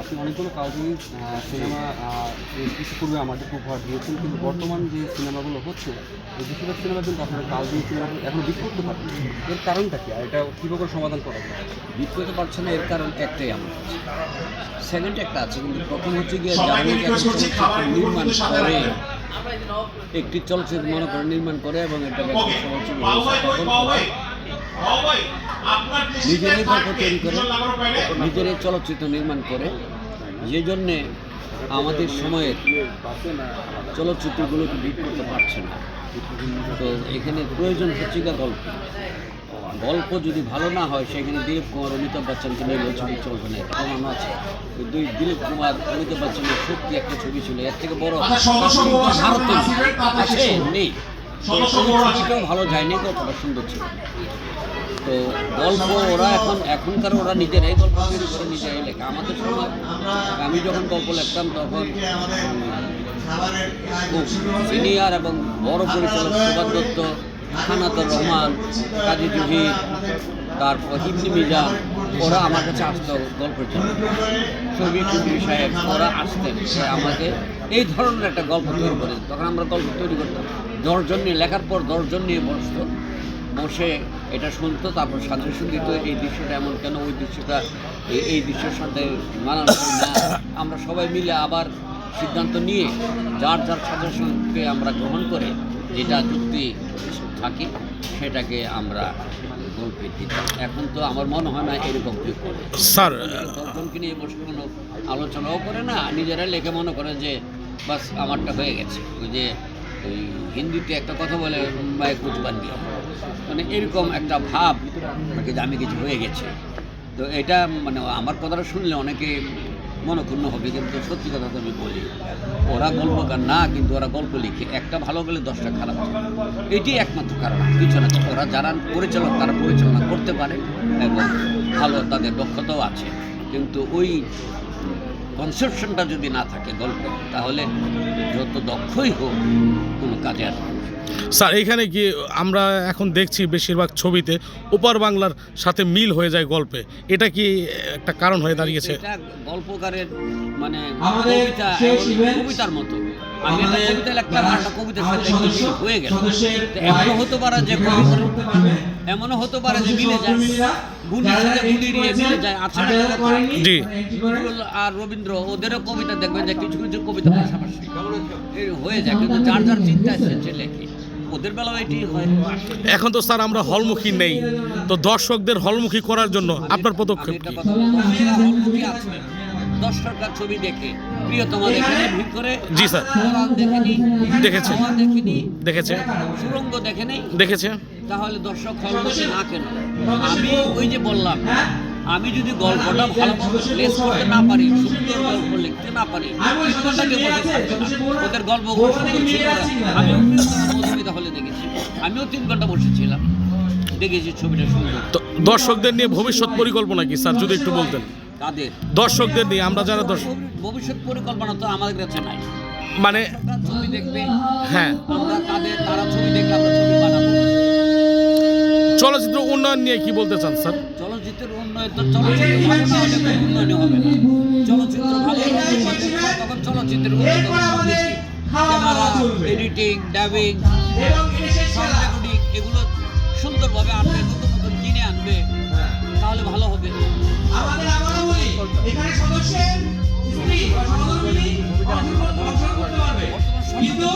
আপনি অনেকগুলো কাল্পনিক সিনেমা কিছু পূর্বে আমাদের উপহার দিয়েছেন কিন্তু বর্তমান যে সিনেমাগুলো হচ্ছে এই বেশিরভাগ সিনেমা কিন্তু আপনার কাল্পনিক সিনেমাগুলো এখন বিট করতে পারেন এর কারণটা কি? আর এটা কীভাবে সমাধান করা যায়? বিট করতে পারছে না এর কারণ একটাই আমার কাছে। সেকেন্ড একটা আছে কিন্তু প্রথম হচ্ছে গিয়ে নির্মাণ করে একটি চলচ্চিত্র মনে করে নির্মাণ করে এবং তখন নিজেরাই গল্প তৈরি করে নিজেরাই চলচ্চিত্র নির্মাণ করে যে জন্যে আমাদের সময়ের চলচ্চিত্রগুলোকে বিট করতে পারছে না। তো এখানে প্রয়োজন হচ্ছে গল্প। গল্প যদি ভালো না হয় সেখানে দিলীপ কুমার অমিতাভ বচ্চনকে নিয়ে ছবি চলবে না প্রমাণ আছে দুই দিলীপ কুমার অমিতাভ বচ্চনের সত্যি একটা ছবি ছিল এর থেকে বড় ভারতে আছে নেই। ছবিটাও ভালো যায়নি গল্পটা সুন্দর ছিল। তো গল্প ওরা এখন এখনকার ওরা নিজেরাই গল্প তৈরি করে নিজেরাই লেখা। আমাদের সময় আমি যখন গল্প লিখতাম তখন সিনিয়র এবং বড় পরিচালক সুভাষ দত্ত খানাতুর রহমান কাজী জহির তারপর হিমনি মিজান ওরা আমার কাছে আসতো গল্পের জন্য। ছবি চৌধুরী সাহেব ওরা আসতেন। আমাকে এই ধরনের একটা গল্প তৈরি করে তখন আমরা গল্প তৈরি করতাম। দশজন নিয়ে লেখার পর দশজন নিয়ে বসতো। বসে এটা শুনতো তারপর সাজেশন দিত এই দৃশ্যটা এমন কেন ওই দৃশ্যটা এই দৃশ্যের সাথে মানানসই না। আমরা সবাই মিলে আবার সিদ্ধান্ত নিয়ে যার যার সাজেশনকে আমরা গ্রহণ করে যেটা যুক্তি থাকে সেটাকে আমরা এখন তো আমার মনে হয় না এরকম কেউ করে। স্যার দশজনকে নিয়ে বসে কোনো আলোচনাও করে না নিজেরা লেখে মনে করে যে বাস আমারটা হয়ে গেছে। ওই যে ওই হিন্দিতে একটা কথা বলে মায়ে বান মানে এরকম একটা ভাব থাকে যে আমি কিছু হয়ে গেছে। তো এটা মানে আমার কথাটা শুনলে অনেকে মনক্ষুণ্ণ হবে কিন্তু সত্যি কথা তো আমি বলি। ওরা গল্পকার না, কিন্তু ওরা গল্প লিখে একটা ভালো গেলে দশটা খারাপ। এটি একমাত্র কারণ। কিছু না ওরা যারা পরিচালক, তারা পরিচালনা করতে পারে এবং ভালো তাদের দক্ষতাও আছে। কিন্তু ওই কনসেপশনটা যদি না থাকে গল্প তাহলে যত দক্ষই হোক কোনো কাজে আসবে স্যার এখানে কি আমরা এখন দেখছি বেশিরভাগ ছবিতে ওপার বাংলার সাথে মিল হয়ে যায় গল্পে। এটা কি একটা কারণ হয়ে দাঁড়িয়েছে? গল্পকারের মানে কবিতার মতো। আমি একটা কবিতা একটা কবিতার সাথে হয়ে গেল। এমনও হতে পারে যে কবিতার করতে পারবে। এমনও হতে পারে যে মিলে যায়। গুণের সাথে মিলে যায়। আছে? জি। আর রবীন্দ্র ওদেরও কবিতা দেখবেন যে কিছু কিছু কবিতা পাশাপাশি। হয়ে যায় কিন্তু যার যার চিন্তা এসেছে লেখে ওদের বেলাও এটি হয়। এখন তো স্যার আমরা হলমুখী নেই। তো দর্শকদের হলমুখী করার জন্য আপনার পদক্ষেপ কি? আছে। দর্শকরা ছবি দেখে। প্রিয়তমা দেখেনি ভিড় জি স্যার। কোরআন দেখেছে। হাওয়া দেখেছে। সুরঙ্গ দেখেনি। দেখেছে। তাহলে দর্শক না কেন? আমি ওই যে বললাম আমি যদি গল্পটা ভালো প্লেস করতে না পারি সুন্দর গল্প লিখতে না পারি না। ওদের গল্প প্রিয়তমা মধুমিতা হলে দেখেছি। আমিও তিন ঘণ্টা বসেছিলাম। দেখেছি ছবিটা সুন্দর। দর্শকদের নিয়ে ভবিষ্যৎ পরিকল্পনা কি? স্যার যদি একটু বলতেন। কাদের? দর্শকদের নিয়ে আমরা যারা দর্শক ভবিষ্যৎ পরিকল্পনা তো আমাদের কাছে নাই। মানে ছবি দেখবে। হ্যাঁ। আমরা তাদের তারা ছবি দেখে আমরা ছবি বানাবো? চলচ্চিত্র উন্নয়ন নিয়ে কি বলতে চান স্যার? চলচ্চিত্রের উন্নয়ন তো চলচ্চিত্র ভালো না হলে কোনো উন্নয়ন হবে। না চলচ্চিত্র ভালো তখন চলচ্চিত্রের ক্যামেরা এডিটিং ডাবিং এগুলো সুন্দরভাবে আনবে নতুন নতুন কিনে আনবে। কিন্তু